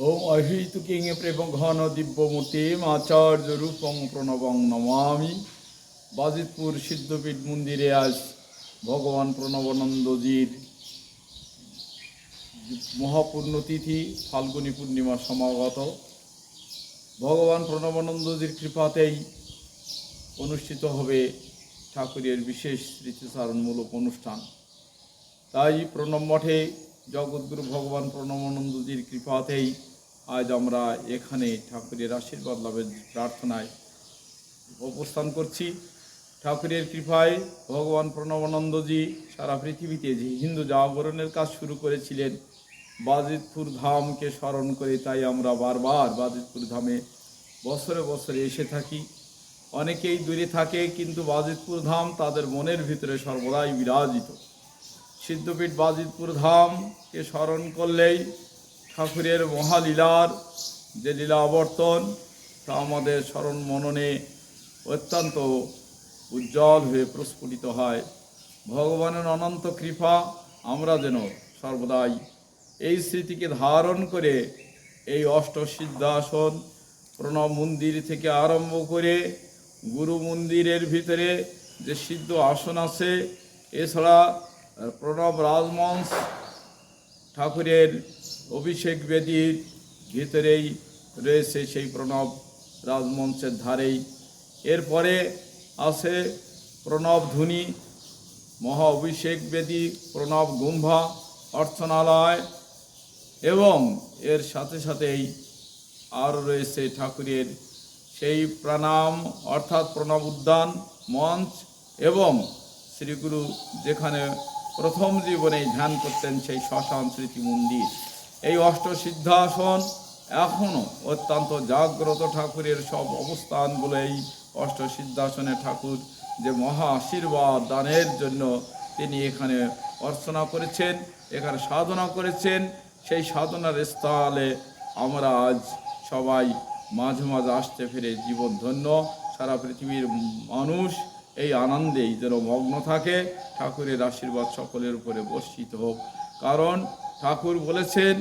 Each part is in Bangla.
ওম অহিতুকিং প্রেম ঘন দিব্যমূর্তিম আচার্য রূপং প্রণবং নমামি বাজিতপুর সিদ্ধপীঠ মন্দিরে আজ ভগবান প্রণবানন্দজির মহাপূর্ণতিথি ফাল্গুনী পূর্ণিমা সমাগত ভগবান প্রণবানন্দজির কৃপাতেই অনুষ্ঠিত হবে ঠাকুরের বিশেষ স্মৃতিচারণমূলক অনুষ্ঠান। তাই প্রণব মঠে জগৎগুরু ভগবান প্রণবানন্দজির কৃপাতেই আজ আমরা এখানে ঠাকুরের আশীর্বাদ লাভের প্রার্থনায় অবস্থান করছি। ঠাকুরের কৃপায় ভগবান প্রণবানন্দজি সারা পৃথিবীতে যে হিন্দু জাগরণের কাজ শুরু করেছিলেন, বাজিতপুর ধামকে স্মরণ করে তাই আমরা বারবার বাজিতপুর ধামে বছরে বছরে এসে থাকি। অনেকেই দূরে থাকে, কিন্তু বাজিতপুর ধাম তাদের মনের ভিতরে সর্বদাই বিরাজিত। সিদ্ধপীঠ বাজিতপুর ধামকে স্মরণ করলেই ঠাকুরের মহালীলার যে লীলা আবর্তন তা আমাদের স্মরণ মননে অত্যন্ত উজ্জ্বল হয়ে প্রস্ফুটিত হয়। ভগবানের অনন্ত কৃপা আমরা যেন সর্বদাই এই স্মৃতিকে ধারণ করে, এই অষ্ট সিদ্ধাসন, প্রণব মন্দির থেকে আরম্ভ করে, গুরু মন্দিরের ভিতরে যে সিদ্ধ আসন আছে, এছাড়া প্রণব রাজমঞ্চ ঠাকুরের অভিষেক বেদির ভিতরেই রয়েছে সেই প্রণব রাজমঞ্চের ধারেই। এরপরে আছে প্রণব ধ্বনি মহা অভিষেক বেদী, প্রণব গুম্ভা অর্চনালয় এবং এর সাথে সাথেই আরও রয়েছে ঠাকুরের সেই প্রণাম, অর্থাৎ প্রণব উদ্যান, মঞ্চ এবং শ্রীগুরু যেখানে প্রথম জীবনে ধ্যান করতেন সেই শ্মশান স্মৃতি মন্দির। এই অষ্ট সিদ্ধাসন এখনও অত্যন্ত জাগ্রত ঠাকুরের সব অবস্থানগুলো এই অষ্ট সিদ্ধাসনে ঠাকুর যে মহা আশীর্বাদ দানের জন্য তিনি এখানে অর্চনা করেছেন, এখানে সাধনা করেছেন। সেই সাধনার স্থলে আমরা আজ সবাই মাঝে মাঝে আসতে ফিরে জীবন ধন্য। সারা পৃথিবীর মানুষ এই আনন্দেই যেন মগ্ন থাকে, ঠাকুরের আশীর্বাদ সকলের উপরে বর্ষিত হোক। কারণ ঠাকুর বলেছেন,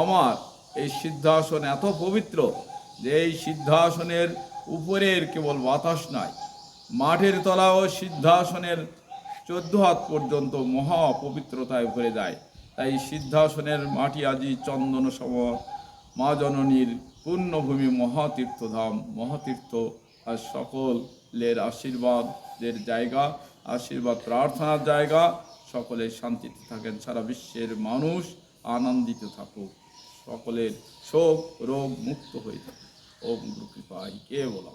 আমার এই সিদ্ধাসন এত পবিত্র যে এই সিদ্ধাসনের উপরের কেবল বাতাস নয় মাঠের তলা ও সিদ্ধাসনের চোদ্দ হাত পর্যন্ত মহা পবিত্রতায় ভরে যায়। তাই সিদ্ধাসনের মাটি আজি চন্দন সম মা জননীর পূর্ণভূমি মহাতীর্থধাম, মহাতীর্থ আর সকলের আশীর্বাদের জায়গা, আশীর্বাদ প্রার্থনার জায়গা। সকলে শান্তিতে থাকেন, সারা বিশ্বের মানুষ আনন্দিত থাকুক। সকলের শোক রোগ মুক্ত হয়ে থাকে ওম গুরু কৃপায়, কে বলা?